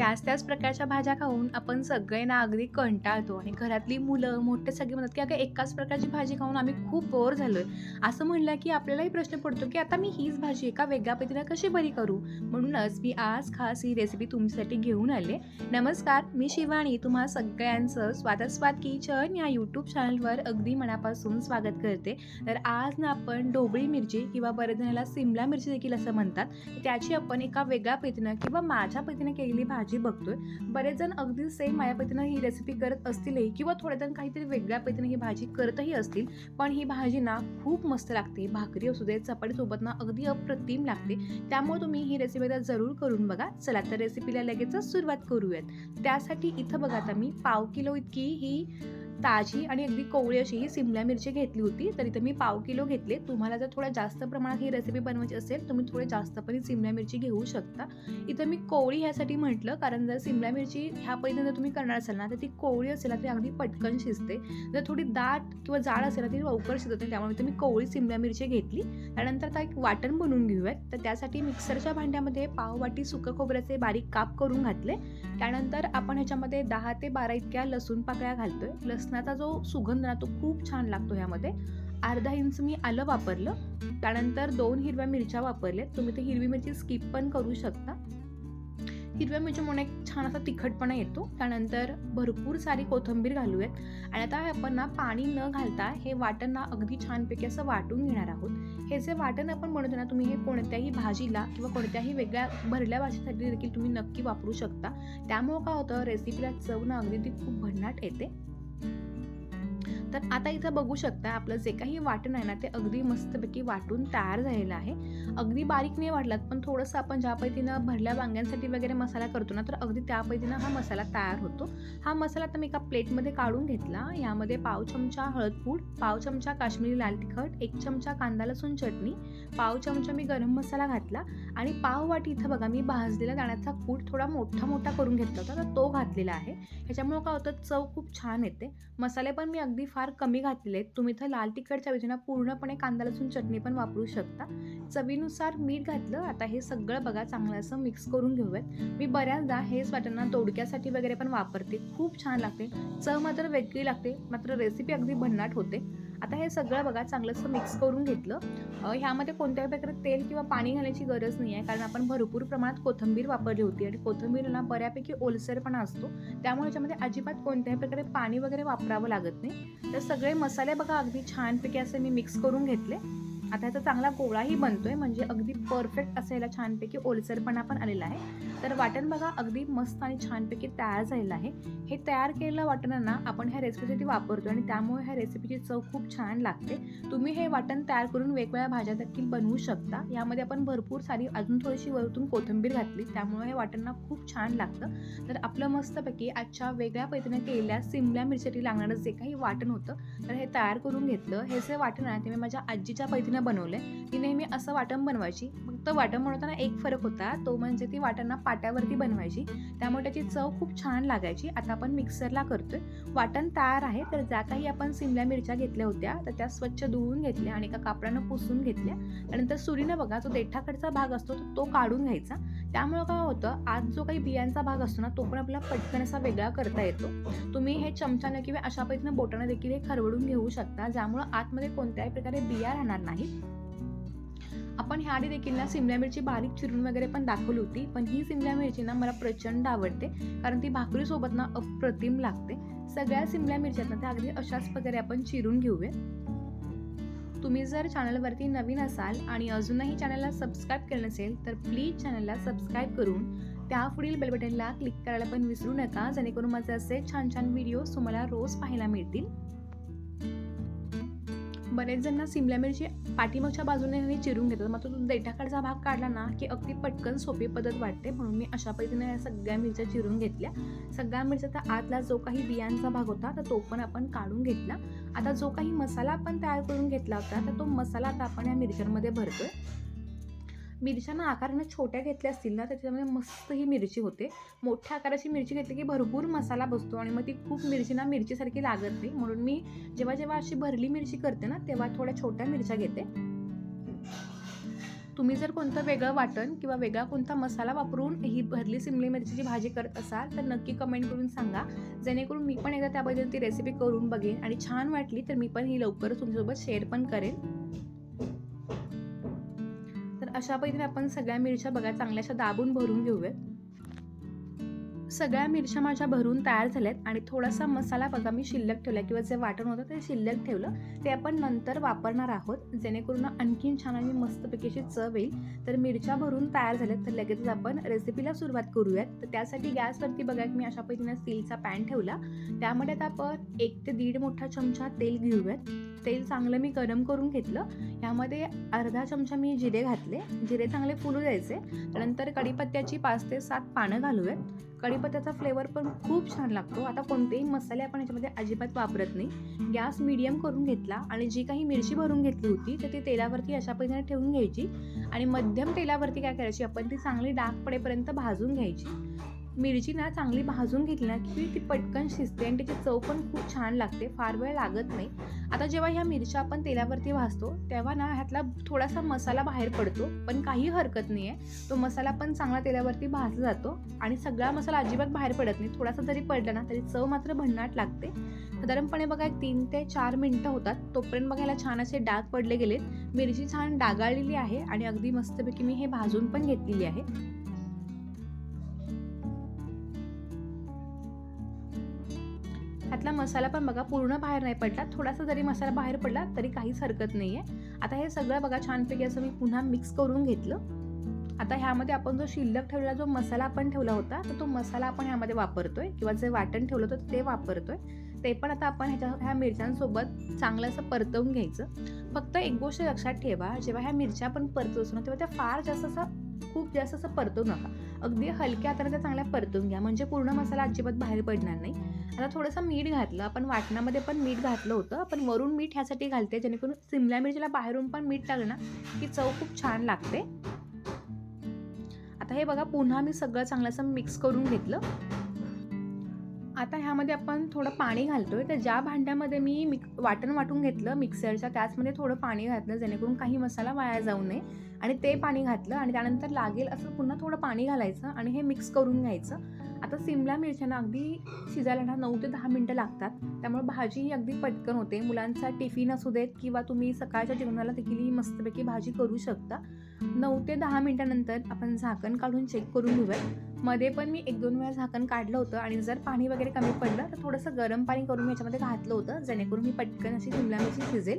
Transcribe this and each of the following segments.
त्याच त्याच प्रकारच्या भाज्या खाऊन आपण सगळे ना अगदी कंटाळतो. आणि घरातली मुलं मोठे सगळे म्हणतात की अगं एकाच प्रकारची भाजी खाऊन आम्ही खूप बोर झालोय. असं म्हणलं की आपल्यालाही प्रश्न पडतो की आता मी हीच भाजी एका वेगळ्या पद्धतीने कशी बरी करू? म्हणूनच मी आज खास ही रेसिपी तुमच्यासाठी घेऊन आले. नमस्कार मी शिवानी. तुम्हा सगळ्यांचं स्वादास्वाद किचन या यूट्यूब चॅनलवर अगदी मनापासून स्वागत करते. तर आज ना आपण ढोबळी मिरची किंवा बरेच जणाला सिमला मिरची देखील असं म्हणतात. त्याची आपण एका वेगळ्या पद्धतीनं किंवा माझ्या पद्धतीनं केलेली भाजी बघतोय. बरेच जण अगदी सेम माझ्या पद्धतीनं ही रेसिपी करत असतीलही किंवा थोडे जण काहीतरी वेगळ्या पद्धतीने ही भाजी करतही असतील. पण ही भाजी ना खूप मस्त लागते. भाकरी असू दे चपाटीसोबत ना अगदी अप्रतिम लागते. त्यामुळे तुम्ही ही रेसिपी आता जरूर करून बघा. चला तर रेसिपीला लगेचच सुरुवात करूयात. त्यासाठी इथं बघा आता मी पाव किलो इतकी ही ताजी आणि अगदी कोवळी अशी ही सिमला मिरची घेतली होती. तर इथं मी पाव किलो घेतले. तुम्हाला जर थोड्या जास्त प्रमाणात ही रेसिपी बनवायची असेल तुम्ही थोडे जास्त पण सिमला मिरची घेऊ शकता. इथं मी कोवळी ह्यासाठी म्हटलं कारण जर सिमला मिरची ह्या पद्धतीने जर तुम्ही करणार असाल ना तर ती कोवळी असेल ना ती अगदी पटकन शिजते. जर थोडी दाट किंवा जाड असेल ना ती लवकर शिजवते त्यामुळे इथं मी कोवळी सिमला मिरची घेतली. त्यानंतर आता एक वाटण बनवून घेऊयात. तर त्यासाठी मिक्सरच्या भांड्यामध्ये पाव वाटी सुकं खोबऱ्याचे बारीक काप करून घातले. त्यानंतर आपण ह्याच्यामध्ये दहा ते बारा इतक्या लसूण पाकळ्या घालतोय. लसणाचा जो सुगंध ना तो खूप छान लागतो ह्यामध्ये. अर्धा इंच मी आलं वापरलं. त्यानंतर दोन हिरव्या मिरच्या वापरल्या. तुम्ही ते हिरवी मिरची स्किप पण करू शकता. हिरव्या मिरच्यामुळे एक छान असा तिखटपणा येतो. त्यानंतर भरपूर सारी कोथिंबीर घालूयात. आणि आता आपण ना पाणी न घालता हे वाटण ना अगदी छानपैकी असं वाटून घेणार आहोत. हे जे वाटण आपण बनवतो ना तुम्ही हे कोणत्याही भाजीला किंवा कोणत्याही वेगळ्या भरल्या भाजीसाठी देखील तुम्ही नक्की वापरू शकता. त्यामुळं काय होतं रेसिपीला चव ना अगदी ती खूप भन्नाट येते. thank you. तर आता इथं बघू शकता आपलं जे काही वाटण आहे ना ते अगदी मस्तपैकी वाटून तयार झालेलं आहे. अगदी बारीक नाही वाटलात पण थोडंसं आपण ज्या पद्धतीनं भरल्या वांग्यांसाठी वगैरे मसाला करतो ना तर अगदी त्या पद्धतीनं हा मसाला तयार होतो. हा मसाला आता मी एका प्लेटमध्ये काढून घेतला. यामध्ये पाव चमचा हळदपूड पाव चमचा काश्मीरी लाल तिखट एक चमचा कांदा लसूण चटणी पाव चमचा मी गरम मसाला घातला आणि पाव वाटी इथं बघा मी भाजलेला दाण्याचा कूट थोडा मोठा मोठा करून घेतला होता तर तो घातलेला आहे. ह्याच्यामुळं काय होतं चव खूप छान येते. मसाले पण मी अगदी फार फार कमी घातलेले आहेत. तुम्ही इथं लाल तिखटच्या योजना पूर्णपणे कांदा लसूण चटणी पण वापरू शकता. चवीनुसार मीठ घातलं आता हे सगळं बघा चांगलं असं मिक्स करून घेऊयात. मी बऱ्याचदा हेच वाटाणा तोडक्यासाठी वगैरे पण वापरते. खूप छान लागते. चव मात्र वेगळी लागते. मात्र रेसिपी अगदी भन्नाट होते. आता हे सगळं बघा चांगलं असं मिक्स करून घेतलं. ह्यामध्ये कोणत्याही प्रकारे तेल किंवा पाणी घालायची गरज नाही आहे. कारण आपण भरपूर प्रमाणात कोथिंबीर वापरली होती आणि कोथिंबीरला बऱ्यापैकी ओलसरपणा असतो. त्यामुळे याच्यामध्ये अजिबात कोणत्याही प्रकारे पाणी वगैरे वापरावं लागत नाही. तर सगळे मसाले बघा अगदी छानपैकी असे मी मिक्स करून घेतले. आता ह्याचा चांगला गोळाही बनतोय म्हणजे अगदी परफेक्ट असं याला छानपैकी ओलसरपणा पण आलेला आहे. तर वाटण बघा अगदी मस्त आणि छानपैकी तयार झालेलं आहे. हे तयार केलेलं वाटणांना आपण ह्या रेसिपीसाठी वापरतो आणि त्यामुळे ह्या रेसिपीची चव खूप छान लागते. तुम्ही हे वाटण तयार करून वेगवेगळ्या भाज्या देखील बनवू शकता. यामध्ये आपण भरपूर सारी अजून थोडीशी वरतून कोथिंबीर घातली त्यामुळे हे वाटण खूप छान लागतं. तर आपलं मस्तपैकी आजच्या वेगळ्या पद्धतीने केलेल्या सिमल्या मिरचीसाठी लागणारं जे काही वाटण होतं तर हे तयार करून घेतलं. हे जे वाटण आहे ते मी माझ्या आजीच्या पद्धतीनं बनवलं आहे ती नेहमी असं वाटण बनवायची. फक्त वाटण बनवताना एक फरक होता. तो म्हणजे ती वाटणा पाट्यावरती बनवायची. त्यामुळे त्याची चव खूप छान लागायची. आता आपण मिक्सरला करतोय. वाटण तयार आहे. तर ज्या काही आपण सिमल्या मिरच्या घेतल्या होत्या तर त्या स्वच्छ धुवून घेतल्या आणि एका कापडानं पुसून घेतल्या. त्यानंतर सुरीनं बघा जो देठाकडचा भाग असतो तो- काढून घ्यायचा. त्यामुळे काय होतं आज जो काही बियांचा भाग असतो ना तो पण आपला पटकन असा वेगळा करता येतो. तुम्ही हे चमच्यानं किंवा अशा पद्धतीनं बोटानं देखील हे खरवडून घेऊ शकता. ज्यामुळं आतमध्ये कोणत्याही प्रकारे बिया राहणार नाही आपण ह्या आधी देखील ना सिमल्या मिरची बारीक चिरून वगैरे पण दाखवली होती पण ही सिमल्या मिरची ना मला प्रचंड आवडते कारण ती भाकरीसोबत ना अप्रतिम लागते. सगळ्या सिमल्या मिरच्या ना त्या अगदी अशाच प्रकारे आपण चिरून घेऊया. तुम्ही जर चॅनलवरती नवीन असाल आणि अजूनही चॅनलला सबस्क्राईब केलं नसेल तर प्लीज चॅनलला सबस्क्राईब करून त्या पुढील बेलबटनला क्लिक करायला पण विसरू नका जेणेकरून माझे असे छान छान व्हिडिओज तुम्हाला रोज पाहायला मिळतील. बरेच जण ना सिमला मिरची पाठीमागच्या बाजूने हे चिरून घेतात. मात्र तो देठाकडचा भाग काढला ना की अगदी पटकन सोपी पद्धत वाटते. म्हणून मी अशा पद्धतीने या सगळ्या मिरच्या चिरून घेतल्या. सगळ्या मिरच्याचा आतला जो काही बियांचा भाग होता तर तो पण आपण काढून घेतला. आता जो काही मसाला आपण तयार करून घेतला होता तर तो मसाला आता आपण या मिरच्यांमध्ये भरतोय. मिरच्यांना आकारानं छोट्या घेतल्या असतील ना तर त्याच्यामध्ये मस्त ही मिरची होते. मोठ्या आकाराची मिरची घेतली की भरपूर मसाला बसतो आणि मग ती खूप मिरची ना मिरचीसारखी लागत नाही. म्हणून मी जेव्हा जेव्हा अशी भरली मिरची करते ना तेव्हा थोड्या छोट्या मिरच्या घेते. तुम्ही जर कोणतं वेगळं वाटण किंवा वेगळा कोणता मसाला वापरून ही भरली सिमली मिरचीची भाजी करत असाल तर नक्की कमेंट करून सांगा. जेणेकरून मी पण एकदा त्याबद्दल ती रेसिपी करून बघेन आणि छान वाटली तर मी पण ही लवकरच तुमच्यासोबत शेअर पण करेन. अशा पद्धतीने आपण सगळ्या मिरच्या बघा चांगल्याशा दाबून भरून घेऊयात. सगळ्या मिरच्या माझ्या भरून तयार झाल्यात आणि थोडासा मसाला बघा मी शिल्लक ठेवला किंवा जे वाटण होतं ते शिल्लक ठेवलं. ते आपण नंतर वापरणार आहोत. जेणेकरून आणखीन छान आणि मस्तपैकी अशी चव येईल. तर मिरच्या भरून तयार झाल्यात. तर लगेचच आपण रेसिपीला सुरुवात करूयात. तर त्यासाठी गॅसवरती बघा मी अशा पद्धतीने स्टीलचा पॅन ठेवला. त्यामध्ये आता आपण एक ते दीड मोठा चमचा तेल घेऊयात. तेल चांगलं मी गरम करून घेतलं. यामध्ये अर्धा चमचा मी जिरे घातले. जिरे चांगले फुलू द्यायचे. त्यानंतर कढीपत्त्याची पाच ते सात पानं घालूयात. कढीपत्त्याचा फ्लेवर पण खूप छान लागतो. आता कोणतेही मसाले आपण याच्यामध्ये अजिबात वापरत नाही. गॅस मिडियम करून घेतला आणि जी काही मिरची भरून घेतली होती तर ती तेलावरती अशा पद्धतीने ठेवून घ्यायची. आणि मध्यम तेलावरती काय करायची आपण ती चांगली डाग पडेपर्यंत भाजून घ्यायची. मिरची ना चांगली भाजून घेतली ना की ती पटकन शिजते आणि त्याची चव पण खूप छान लागते. फार वेळ लागत नाही. आता जेव्हा ह्या मिरच्या आपण तेलावरती भाजतो तेव्हा ना ह्यातला थोडासा मसाला बाहेर पडतो पण काही हरकत नाही आहे तो मसाला पण चांगला तेलावरती भाजला जातो आणि सगळा मसाला अजिबात बाहेर पडत नाही. थोडासा जरी पडला ना तरी चव मात्र भन्नाट लागते. साधारणपणे बघा एक तीन ते चार मिनटं होतात. तोपर्यंत बघा याला छान असे डाग पडले गेलेत. मिरची छान डागाळलेली आहे आणि अगदी मस्तपैकी मी हे भाजून पण घेतलेली आहे. ह्यातला मसाला पण बघा पूर्ण बाहेर नाही पडला. थोडासा जरी मसाला बाहेर पडला तरी काहीच हरकत नाही आहे आता हे सगळं बघा छानपैकी असं मी पुन्हा मिक्स करून घेतलं. आता ह्यामध्ये आपण जो शिल्लक ठेवलेला जो मसाला आपण ठेवला होता तर तो मसाला आपण ह्यामध्ये वापरतोय. किंवा जे वाटण ठेवलं होतं ते वापरतोय. ते पण आता आपण ह्याच्या ह्या मिरच्यांसोबत चांगलं असं परतवून घ्यायचं. फक्त एक गोष्ट लक्षात ठेवा जेव्हा ह्या मिरच्या आपण परतवतो ना तेव्हा त्या फार जास्त असं खूप जास्त असं परतवू नका. अगदी हलक्या हाताने त्या चांगल्या परतून घ्या. म्हणजे पूर्ण मसाला अजिबात बाहेर पडणार नाही. आता थोडंसं मीठ घातलं. आपण वाटणामध्ये पण मीठ घातलं होतं. पण वरून मीठ ह्यासाठी घालते. जेणेकरून सिमला मिरचीला बाहेरून पण मीठ टाकलं ना की चव खूप छान लागते. आता हे बघा पुन्हा मी सगळं चांगलं असं मिक्स करून घेतलं. आता ह्यामध्ये आपण थोडं पाणी घालतोय. तर ज्या भांड्यामध्ये मी मिक वाटण वाटून घेतलं मिक्सरच्या त्याचमध्ये थोडं पाणी घातलं जेणेकरून काही मसाला वाया जाऊ नये. आणि ते पाणी घातलं आणि त्यानंतर लागेल असं पुन्हा थोडं पाणी घालायचं आणि हे मिक्स करून घ्यायचं. आता सिमला मिरच्यांना अगदी शिजायला ना नऊ ते दहा मिनटं लागतात. त्यामुळे भाजी ही अगदी पटकन होते. मुलांचा टिफिन असू देत किंवा तुम्ही सकाळच्या जेवणाला देखील ही मस्तपैकी भाजी करू शकता. नऊ ते दहा मिनटानंतर आपण झाकण काढून चेक करून घेऊयात. मध्ये पण मी एक दोन वेळा झाकण काढलं होतं आणि जर पाणी वगैरे कमी पडलं तर थोडंसं गरम पाणी करून याच्यामध्ये घातलं होतं. जेणेकरून मी पटकन अशी शिमला मिरची शिजेल.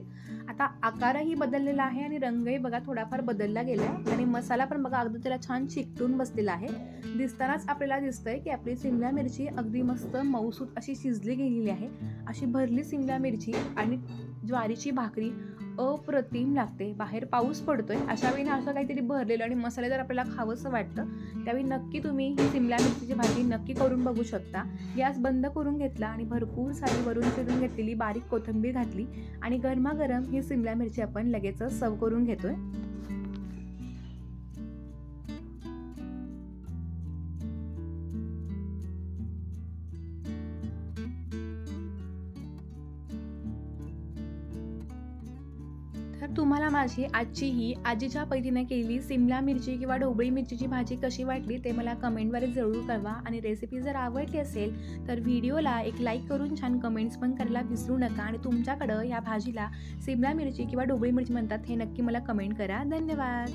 आता आकारही बदललेला आहे आणि रंगही बघा थोडाफार बदलला गेला आहे आणि मसाला पण बघा अगदी त्याला छान चिकटून बसलेला आहे. दिसतानाच आपल्याला दिसतंय की आपली सिमला मिरची अगदी मस्त मऊसूत अशी शिजली गेलेली आहे. अशी भरली सिमला मिरची आणि ज्वारीची भाकरी अप्रतिम लागते. बाहेर पाऊस पडतोय अशा वेळी ना असं काहीतरी भरलेलं आणि मसालेदार आपल्याला खावंसं वाटतं त्यावेळी नक्की तुम्ही ही सिमला मिरचीची भाजी नक्की करून बघू शकता. गॅस बंद करून घेतला आणि भरपूर सारी वरून चिरून घेतलेली बारीक कोथिंबीर घातली आणि गरमागरम ही सिमला मिरची आपण लगेचच सर्व करून घेतोय. माझी आजची ही आजीच्या पद्धतीने केलेली सिमला मिरची किंवा ढोबळी मिरचीची भाजी कशी वाटली ते मला कमेंटद्वारे जरूर कळवा. आणि रेसिपी जर आवडली असेल तर व्हिडिओला एक लाईक करून छान कमेंट्स पण करायला विसरू नका. आणि तुमच्याकडं या भाजीला सिमला मिरची किंवा ढोबळी मिरची म्हणतात हे नक्की मला कमेंट करा. धन्यवाद!